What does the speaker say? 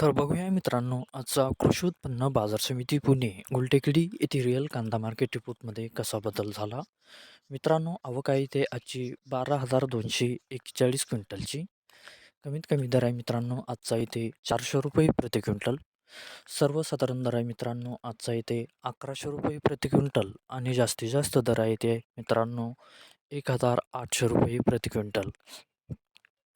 तर बघूया मित्रांनो आजचा कृषी उत्पन्न बाजार समिती पुणे गुलटेकडी येथे रिअल कांदा मार्केट रिपोर्टमध्ये कसा बदल झाला? मित्रांनो आवक आहे ते आजची बारा हजार दोनशे एक्केचाळीस क्विंटलची. कमीत कमी दर आहे मित्रांनो आजचा इथे चारशे रुपये प्रति क्विंटल. सर्वसाधारण दर आहे मित्रांनो आजचा इथे अकराशे रुपये प्रति क्विंटल. आणि जास्तीत जास्त दर आहे ते मित्रांनो एक हजार आठशे रुपये प्रति क्विंटल.